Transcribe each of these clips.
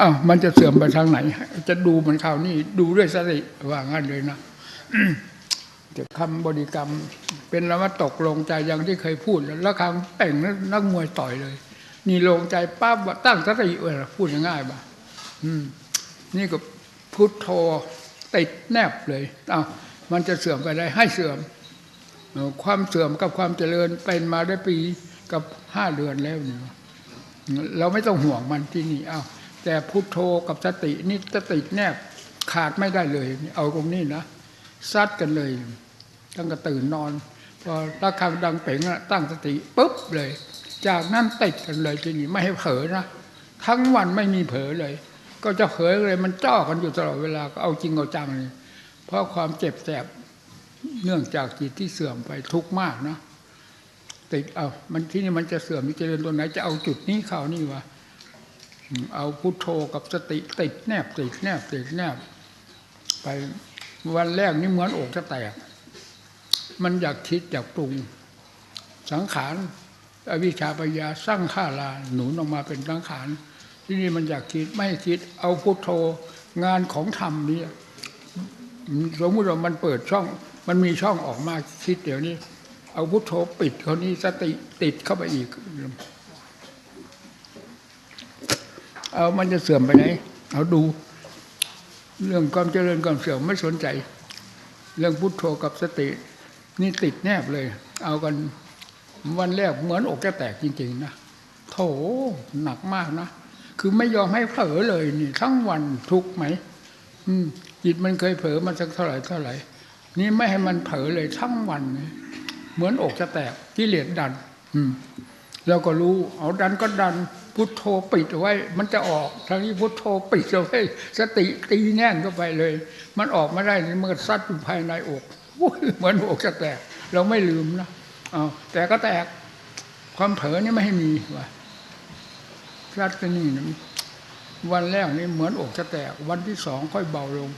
อ้าวมันจะเสื่อมไปทางไหน จะดูมันข่าวนี่ดูด้วยสติว่างั้นเลยนะแต่คำบริกรรม เป็นแล้วว่าตกลงใจอย่างที่เคยพูดแล้วแล้วคำแต่งนักมวยต่อยเลย นี่ลงใจปั๊บตั้งสติเออพูดง่ายๆป่ะนี่ก็พุทโธติดแนบเลยเอามันจะเสื่อมไปได้ให้เสื่อม ความเสื่อมกับความเจริญเป็นมาได้ปีกับห้าเดือนแล้วเนี่ยเราไม่ต้องห่วงมันที่นี่เอา แต่พุทโธกับสตินี่สติแนบขาดไม่ได้เลย เอาตรงนี้นะซัดกันเลยตั้งแต่ตื่นนอนพอระฆังดังเป่งตั้งสติปุ๊บเลย จากนั้นติดกันเลยทีนี้ไม่ให้เผลอนะทั้งวันไม่มีเผลอเลย ก็จะเผลอเลยมันจ้อกันอยู่ตลอดเวลาก็เอาจริงเอาจังเลยเพราะความเจ็บแสบเนื่องจากจิตที่เสื่อมไปทุกข์มากนะติดเอามันที่นี่มันจะเสื่อมมิเจริญตัวไหนจะเอาจุดนี้เข้านี่วะ เอาพุทโธกับสติติดแนบติดแนบติดแนบ ไปวันแรกนี่เหมือนอกจะแตก มันอยากคิดอยากปรุง สังขารอวิชชาปัญญาสร้างข้าลาหนุนออกมาเป็นสังขารที่นี่มันอยากคิดไม่คิด เอาพุทโธงานของธรรมนี่สมมติว่ามันเปิดช่อง มันมีช่องออกมาคิดเดี๋ยวนี้ เอาพุทโธปิดเขานี้สติติดเข้าไปอีก เอามันจะเสื่อมไปไหนเอาดู เรื่องความเจริญความเสื่อมไม่สนใจ เรื่องพุทโธกับสติ นี่ติดแนบเลย เอากันวันแรกเหมือนอกจะแตกจริงๆนะโถหนักมากนะคือไม่ยอมให้เผลอเลยนี่ ทั้งวันทุกไหม อืม จิตมันเคยเผลอมาสักเท่าไหร่เท่าไหร่ นี่ไม่ให้มันเผลอเลยทั้งวันเหมือนอกจะแตกกิเลสดัน อืมเราก็รู้ เอาดันก็ดัน พุทโธปิดเอาไว้ มันจะออกทางนี้พุทโธปิดเอาไว้สติตีแน่นเข้าไปเลย มันออกม่ได้มันก็ซัดอยู่ภายในอกเหมือนอกจะแตก เราไม่ลืมนะเอาแต่ก็แตกความเผลอนี่ไม่ให้มีว่ะซัดกันนี่นะวันแรกนี่เหมือนอกจะแตก วันที่สองค่อยเบาลง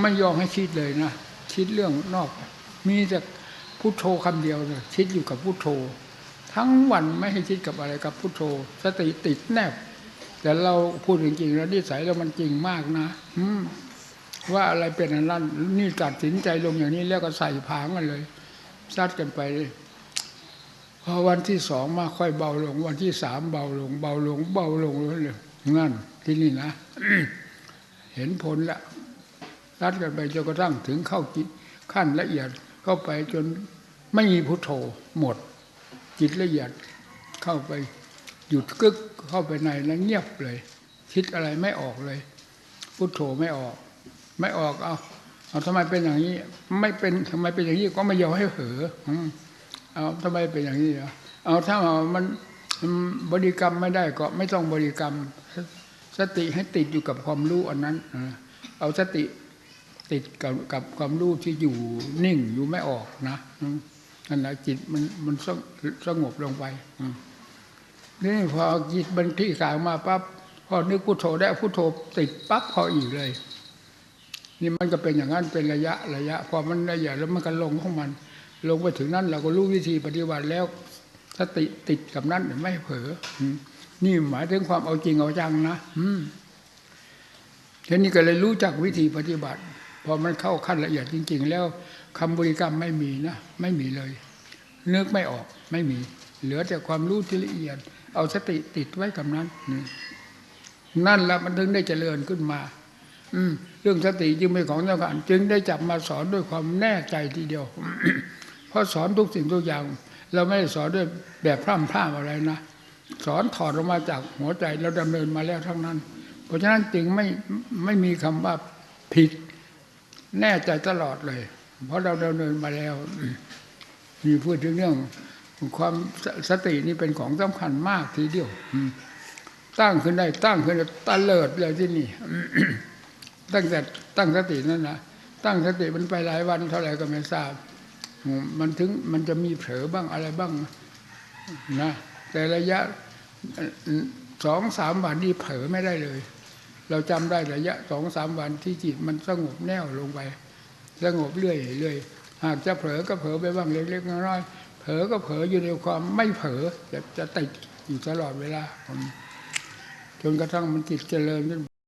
ไม่ยอมให้คิดเลยนะคิดเรื่องนอก มีแต่พุทโธคำเดียวเลยคิดอยู่กับพุทโธ ทั้งวันไม่ให้คิดกับอะไรกับพุทโธ สติติดแนบ แต่เราพูดจริงๆแล้วนิสัยเรามันจริงมากนะอืมว่าอะไรเป็นอันนั้นนี่ตัดสินใจลงอย่างนี้แล้วก็ใส่ผางกันเลยซัดกันไปเลยพอวันที่สองมาค่อยเบาลง วันที่สามเบาลง เบาลง เบาลงเลยงั้นที่นี่นะเห็นผลละรัดกันไปจนกระทั่งถึงเข้าจิตขั้นละเอียดเข้าไปจนไม่มีพุทโธหมด จิตละเอียดเข้าไปหยุดกึกเข้าไปในแล้วเงียบเลย คิดอะไรไม่ออกเลย พุทโธไม่ออก ไม่ออกเอาเอาทำไมเป็นอย่างนี้ ไม่เป็นทำไมเป็นอย่างนี้ก็ไม่ยอมให้เผลอเอาทำไมเป็นอย่างนี้อะเอาถ้าเอามันบริกรรมไม่ได้ก็ไม่ต้องบริกรรม สติให้ติดอยู่กับความรู้อันนั้นเอาสติติดกับกับความรู้ที่อยู่นิ่งอยู่ไม่ออกนะอื นั่นแหละจิตมันมันสงสงบลงไปอืมนี่พอจิตบันที่กลางมาปั๊บพอนึกพุทโธได้พุทโธติดปั๊บพออีกเลย นี่มันก็เป็นอย่างนั้นเป็นระยะระยะ พอมันละเอียดแล้วมันก็ลงของมัน ลงไปถึงนั้นเราก็รู้วิธีปฏิบัติแล้วสติติดกับนั้นไม่เผลออืมนี่หมายถึงความเอาจริงเอาจังนะอืมทีนี้ก็เลยรู้จักวิธีปฏิบัติพอมันเข้าขั้นละเอียดจริง ๆ แล้ว คำบริกรรมไม่มีนะไม่มีเลยนึกไม่ออกไม่มี เหลือแต่ความรู้ที่ละเอียด เอาสติติดไว้กับนั้นนี่นั่นแหละมันถึงได้เจริญขึ้นมา อืม เรื่องสติจึงเป็นของสำคัญจึงได้จับมาสอนด้วยความแน่ใจทีเดียว เพราะสอนทุกสิ่งทุกอย่าง เราไม่ได้สอนด้วยแบบพร่ำพร่ำอะไรนะสอนถอดออกมาจากหัวใจเราดำเนินมาแล้วทั้งนั้น เพราะฉะนั้นจึงไม่ไม่มีคำว่าผิด แน่ใจตลอดเลย เพราะเราดำเนินมาแล้วมีพูดถึงเรื่อง ความสสตินี่เป็นของสำคัญมากทีเดียวตั้งขึ้นได้ ตั้งขึ้นได้ตะเลิดเลยที่นี่ตั้งแต่ตั้งสตินั่นนะตั้งสติมันไปหลายวันเท่าไหร่ก็ไม่ทราบมมันถึงมันจะมีเผลอบ้างอะไรบ้างนะแต่ระยะสองสามวันนี้เผลอไม่ได้เลย เราจำได้ระยะสองสามวันที่จิตมันสงบแน่วลงไป สงบเรื่อยเรื่อยหากจะเผลอก็เผลอไปบ้างเล็กๆน้อยๆเผลอก็เผลออยู่ในความไม่เผลอจะจะติดอยู่ตลอดเวลาจนกระทั่งมันจิตเจริญขึ้น